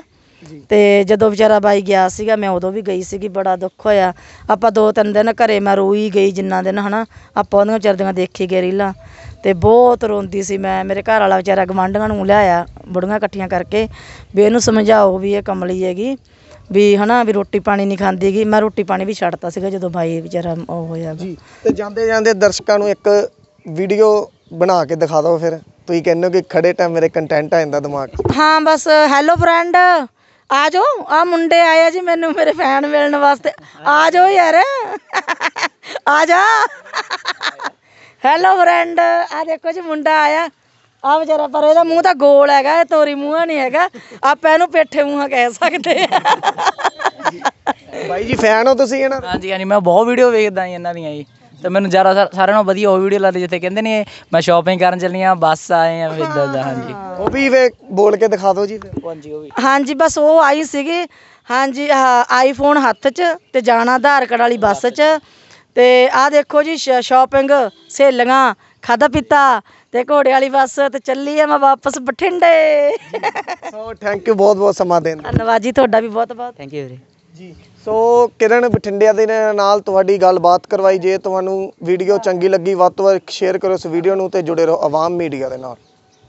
ਤੇ ਜਦੋਂ ਵਿਚਾਰਾ ਬਾਈ ਗਿਆ ਸੀਗਾ ਮੈਂ ਉਦੋਂ ਵੀ ਗਈ ਸੀਗੀ ਬੜਾ ਦੁੱਖ ਹੋਇਆ। ਆਪਾਂ ਦੋ ਤਿੰਨ ਦਿਨ ਘਰੇ ਮੈਂ ਰੋਈ ਗਈ ਜਿੰਨਾ ਦਿਨ ਹਨਾ। ਆਪਾਂ ਉਹਦੀਆਂ ਵਿਚਾਰੀਆਂ ਦੇਖੀ ਗਏ ਰੀਲਾਂ। ਤੇ ਬਹੁਤ ਰੋਂਦੀ ਸੀ ਮੈਂ। ਮੇਰੇ ਘਰ ਵਾਲਾ ਵਿਚਾਰਾ ਗਵਾਂਢੀਆਂ ਨੂੰ ਲਿਆਇਆ ਬੁੜੀਆਂ ਇਕੱਠੀਆਂ ਕਰਕੇ। ਵੀ ਇਹਨੂੰ ਸਮਝਾਓ ਵੀ ਇਹ ਕਮਲੀ ਹੈਗੀ ਵੀ ਹਨਾ ਵੀ ਰੋਟੀ ਪਾਣੀ ਨਹੀਂ ਖਾਂਦੀਗੀ ਮੈਂ ਰੋਟੀ ਪਾਣੀ ਵੀ ਛੱਡਤਾ ਸੀਗਾ ਜਦੋਂ ਬਾਈ ਵਿਚਾਰਾ ਉਹ ਹੋਇਆ। ਜੀ ਤੇ ਜਾਂਦੇ ਜਾਂਦੇ ਦਰਸ਼ਕਾਂ ਨੂੰ ਇੱਕ ਵੀਡੀਓ ਬਣਾ ਕੇ ਦਿਖਾ ਦਿਓ ਫਿਰ। ਤੁਸੀਂ ਕਹਿੰਦੇ ਹੋ ਕਿ ਖੜੇ ਟਾਈਮ ਮੇਰੇ ਕੰਟੈਂਟ ਆ ਜਾਂਦਾ ਦਿਮਾਗ 'ਚ। ਹਾਂ ਬਸ ਹੈਲੋ ਫਰੈਂਡ ਆ ਜਾਓ। ਆ ਮੁੰਡੇ ਆਏ ਆ ਜੀ ਮੈਨੂੰ ਮੇਰੇ ਫੈਨ ਮਿਲਣ ਵਾਸਤੇ। ਆ ਜਾਓ ਯਾਰ। ਆ ਜਾ। ਹੈਲੋ ਫਰੈਂਡ ਆ ਦੇਖੋ ਜੀ ਮੁੰਡਾ ਆਇਆ। ਆ ਵਿਚਾਰਾ ਪਰ ਇਹਦਾ ਮੂੰਹ ਤਾਂ ਗੋਲ ਹੈਗਾ ਇਹ ਤੋਰੀ ਮੂੰਹਾਂ ਨਹੀਂ ਹੈਗਾ। ਆਪਾਂ ਇਹਨੂੰ ਪੇਠੇ ਮੂੰਹਾਂ ਕਹਿ ਸਕਦੇ ਆ ਬਾਈ ਜੀ ਫੈਨ ਹੋ ਤੁਸੀਂ ਇਹਨਾਂ ਦੇ? ਹਾਂਜੀ ਹਾਂਜੀ ਮੈਂ ਬਹੁਤ ਵੀਡੀਓ ਵੇਖਦਾ ਜੀ ਇਹਨਾਂ ਦੀਆਂ ਜੀ। ਤੇ ਮੈਨੂੰ ਜ਼ਿਆਦਾ ਸਾ- ਸਾਰਿਆਂ ਨਾਲੋਂ ਵਧੀਆ ਉਹ ਵੀਡੀਓ ਲੱਗਦੀ ਜਿੱਥੇ ਕਹਿੰਦੇ ਨੇ ਮੈਂ ਸ਼ਾਪਿੰਗ ਕਰਨ ਚੱਲੀ ਆ ਬੱਸ ਆਏ ਆ ਇਦਾਂ ਦਾ ਹਾਂਜੀ। ਉਹ ਵੀ ਵੇ ਬੋਲ ਕੇ ਦਿਖਾ ਦਿਓ ਜੀ ਫਿਰ ਹਾਂਜੀ ਉਹ ਵੀ। ਹਾਂਜੀ ਬਸ ਉਹ ਆਈ ਸੀਗੀ। ਹਾਂਜੀ ਆਈਫੋਨ ਹੱਥ 'ਚ ਤੇ ਜਾਣਾ ਆਧਾਰ ਕਾਰਡ ਵਾਲੀ ਬੱਸ 'ਚ। ਤੇ ਆਹ ਦੇਖੋ ਜੀ ਸ਼ਾਪਿੰਗ ਸਹੇਲੀਆਂ ਖਾਦਾ ਪੀਤਾ ਤੇ ਘੋੜੇ ਵਾਲੀ ਬੱਸ ਤੇ ਚੱਲੀ ਆ ਮੈਂ ਵਾਪਸ ਬਠਿੰਡੇ। ਸੋ ਥੈਂਕ ਯੂ ਬਹੁਤ ਬਹੁਤ ਸਮਾਂ ਦੇਣ ਲਈ। ਧੰਨਵਾਦ ਜੀ ਤੁਹਾਡਾ ਵੀ ਬਹੁਤ ਬਹੁਤ। ਥੈਂਕ ਯੂ ਵੀਰੇ। ਜੀ ਸੋ ਕਿਰਨ ਬਠਿੰਡਿਆ ਦੇ ਨਾਲ ਤੁਹਾਡੀ ਗੱਲਬਾਤ ਕਰਵਾਈ ਜੇ ਤੁਹਾਨੂੰ ਵੀਡੀਓ ਚੰਗੀ ਲੱਗੀ ਵੱਧ ਤੋਂ ਵੱਧ ਸ਼ੇਅਰ ਕਰੋ ਇਸ ਵੀਡੀਓ ਨੂੰ ਤੇ ਜੁੜੇ ਰਹੋ ਆਵਾਮ ਮੀਡੀਆ ਦੇ ਨਾਲ।